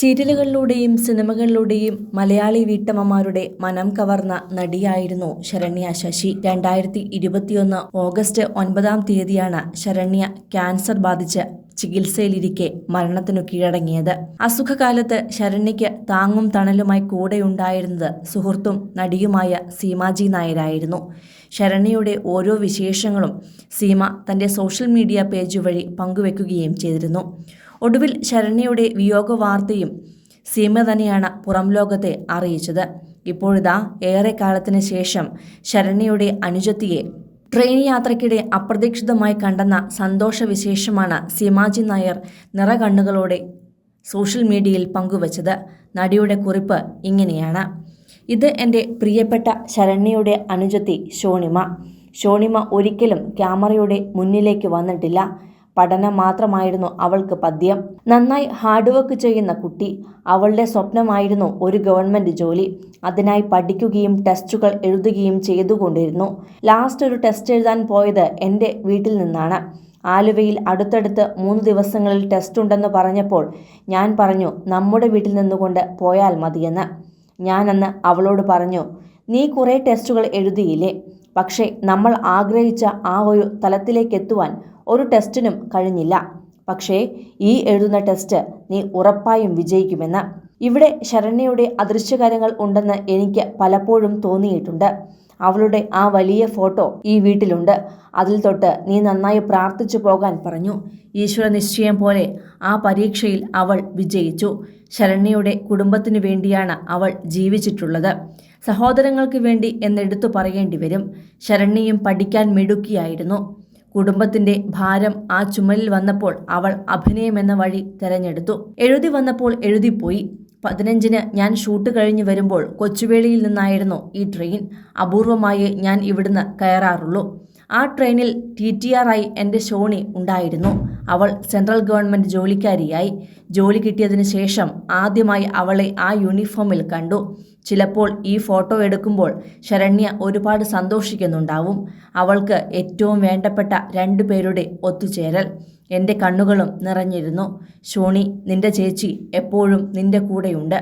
സീരിയലുകളിലൂടെയും സിനിമകളിലൂടെയും മലയാളി വീട്ടമ്മമാരുടെ മനം കവർന്ന നടിയായിരുന്നു ശരണ്യ ശശി. രണ്ടായിരത്തി ഇരുപത്തിയൊന്ന് ഓഗസ്റ്റ് ഒൻപതാം തീയതിയാണ് ശരണ്യ ക്യാൻസർ ബാധിച്ച് ചികിത്സയിലിരിക്കെ മരണത്തിനു കീഴടങ്ങിയത്. അസുഖകാലത്ത് ശരണ്യയ്ക്ക് താങ്ങും തണലുമായി കൂടെയുണ്ടായിരുന്നത് സുഹൃത്തും നടിയുമായ സീമാജി നായരായിരുന്നു. ശരണ്യയുടെ ഓരോ വിശേഷങ്ങളും സീമ തന്റെ സോഷ്യൽ മീഡിയ പേജ് വഴി പങ്കുവെക്കുകയും ചെയ്തിരുന്നു. ഒടുവിൽ ശരണ്യയുടെ വിയോഗ വാർത്തയും സീമ തന്നെയാണ് പുറം ലോകത്തെ അറിയിച്ചത്. ഇപ്പോഴിതാ ഏറെ കാലത്തിന് ശേഷം ശരണ്യയുടെ അനുജത്തിയെ ട്രെയിൻ യാത്രയ്ക്കിടെ അപ്രതീക്ഷിതമായി കണ്ടെന്ന സന്തോഷവിശേഷമാണ് സീമാജി നായർ നിറകണ്ണുകളോടെ സോഷ്യൽ മീഡിയയിൽ പങ്കുവച്ചത്. നടിയുടെ കുറിപ്പ് ഇങ്ങനെയാണ്. ഇത് എന്റെ പ്രിയപ്പെട്ട ശരണ്യയുടെ അനുജത്തി ഷോണിമ. ഷോണിമ ഒരിക്കലും ക്യാമറയുടെ മുന്നിലേക്ക് വന്നിട്ടില്ല. പഠനം മാത്രമായിരുന്നു അവൾക്ക് പദ്യം. നന്നായി ഹാർഡ് വർക്ക് ചെയ്യുന്ന കുട്ടി അവളുടെ സ്വപ്നമായിരുന്നു ഒരു ഗവൺമെന്റ് ജോലി. അതിനായി പഠിക്കുകയും ടെസ്റ്റുകൾ എഴുതുകയും ചെയ്തുകൊണ്ടിരുന്നു. ലാസ്റ്റ് ഒരു ടെസ്റ്റ് എഴുതാൻ പോയത് എന്റെ വീട്ടിൽ നിന്നാണ്. ആലുവയിൽ അടുത്തടുത്ത് മൂന്ന് ദിവസങ്ങളിൽ ടെസ്റ്റ് ഉണ്ടെന്ന് പറഞ്ഞപ്പോൾ ഞാൻ പറഞ്ഞു നമ്മുടെ വീട്ടിൽ നിന്നുകൊണ്ട് പോയാൽ മതിയെന്ന്. ഞാൻ അന്ന് അവളോട് പറഞ്ഞു നീ കുറേ ടെസ്റ്റുകൾ എഴുതിയില്ലേ? പക്ഷേ നമ്മൾ ആഗ്രഹിച്ച ആ ഒരു തലത്തിലേക്ക് എത്തുവാൻ ഒരു ടെസ്റ്റിനും കഴിഞ്ഞില്ല. പക്ഷേ ഈ എഴുതുന്ന ടെസ്റ്റ് നീ ഉറപ്പായും വിജയിക്കുമെന്ന്. ഇവിടെ ശരണ്യയുടെ അദൃശ്യകാര്യങ്ങൾ ഉണ്ടെന്ന് എനിക്ക് പലപ്പോഴും തോന്നിയിട്ടുണ്ട്. അവളുടെ ആ വലിയ ഫോട്ടോ ഈ വീട്ടിലുണ്ട്. അതിൽ തൊട്ട് നീ നന്നായി പ്രാർത്ഥിച്ചു പോകാൻ പറഞ്ഞു. ഈശ്വര നിശ്ചയം പോലെ ആ പരീക്ഷയിൽ അവൾ വിജയിച്ചു. ശരണ്യയുടെ കുടുംബത്തിനു വേണ്ടിയാണ് അവൾ ജീവിച്ചിട്ടുള്ളത്. സഹോദരങ്ങൾക്ക് വേണ്ടി എന്നെടുത്തു പറയേണ്ടി വരും. ശരണ്യയും പഠിക്കാൻ മിടുക്കിയായിരുന്നു. കുടുംബത്തിന്റെ ഭാരം ആ ചുമലിൽ വന്നപ്പോൾ അവൾ അഭിനയമെന്ന വഴി തെരഞ്ഞെടുത്തു. എഴുതി വന്നപ്പോൾ എഴുതിപ്പോയി. പതിനഞ്ചിന് ഞാൻ ഷൂട്ട് കഴിഞ്ഞു വരുമ്പോൾ കൊച്ചുവേളിയിൽ നിന്നായിരുന്നു ഈ ട്രെയിൻ. അപൂർവമായി ഞാൻ ഇവിടുന്ന് കയറാറുള്ളൂ. ആ ട്രെയിനിൽ ടി ടി ആർ എന്റെ ഷോണി ഉണ്ടായിരുന്നു. അവൾ സെൻട്രൽ ഗവൺമെന്റ് ജോലിക്കാരിയായി. ജോലി കിട്ടിയതിനു ശേഷം ആദ്യമായി അവളെ ആ യൂണിഫോമിൽ കണ്ടു. ചിലപ്പോൾ ഈ ഫോട്ടോ എടുക്കുമ്പോൾ ശരണ്യ ഒരുപാട് സന്തോഷിക്കുന്നുണ്ടാവും. അവൾക്ക് ഏറ്റവും വേണ്ടപ്പെട്ട രണ്ടു പേരുടെ ഒത്തുചേരൽ. എന്റെ കണ്ണുകളും നിറഞ്ഞിരുന്നു. ഷോണി നിന്റെ ചേച്ചി എപ്പോഴും നിന്റെ കൂടെയുണ്ട്.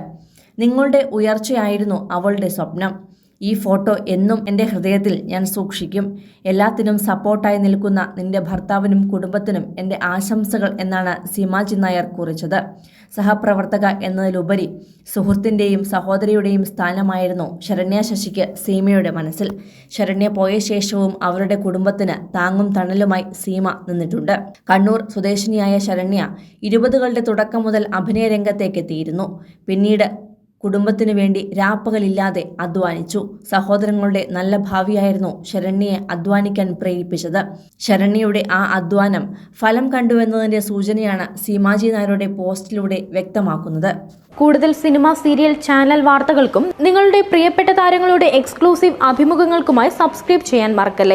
നിങ്ങളുടെ ഉയർച്ചയായിരുന്നു അവളുടെ സ്വപ്നം. ഈ ഫോട്ടോ എന്നും എന്റെ ഹൃദയത്തിൽ ഞാൻ സൂക്ഷിക്കും. എല്ലാത്തിനും സപ്പോർട്ടായി നിൽക്കുന്ന നിന്റെ ഭർത്താവിനും കുടുംബത്തിനും എന്റെ ആശംസകൾ എന്നാണ് സീമാജി നായർ കുറിച്ചത്. സഹപ്രവർത്തക എന്നതിലുപരി സുഹൃത്തിന്റെയും സഹോദരിയുടെയും സ്ഥാനമായിരുന്നു ശരണ്യ ശശിക്ക് സീമയുടെ മനസ്സിൽ. ശരണ്യ പോയ ശേഷവും അവരുടെ കുടുംബത്തിന് താങ്ങും തണലുമായി സീമ നിന്നിട്ടുണ്ട്. കണ്ണൂർ സ്വദേശിനിയായ ശരണ്യ ഇരുപതുകളുടെ തുടക്കം മുതൽ അഭിനയ രംഗത്തേക്കെത്തിയിരുന്നു പിന്നീട് കുടുംബത്തിനു വേണ്ടി രാപ്പകലില്ലാതെ അധ്വാനിച്ചു. സഹോദരങ്ങളുടെ നല്ല ഭാവിയായിരുന്നു ശരണ്യയെ അധ്വാനിക്കാൻ പ്രേരിപ്പിച്ചത്. ശരണ്യയുടെ ആ അധ്വാനം ഫലം കണ്ടുവെന്നതിന്റെ സൂചനയാണ് സീമാജി നായരുടെ പോസ്റ്റിലൂടെ വ്യക്തമാക്കുന്നത്. കൂടുതൽ സിനിമ സീരിയൽ ചാനൽ വാർത്തകൾക്കും നിങ്ങളുടെ പ്രിയപ്പെട്ട താരങ്ങളുടെ എക്സ്ക്ലൂസീവ് അഭിമുഖങ്ങൾക്കുമായി സബ്സ്ക്രൈബ് ചെയ്യാൻ മറക്കല്ലേ?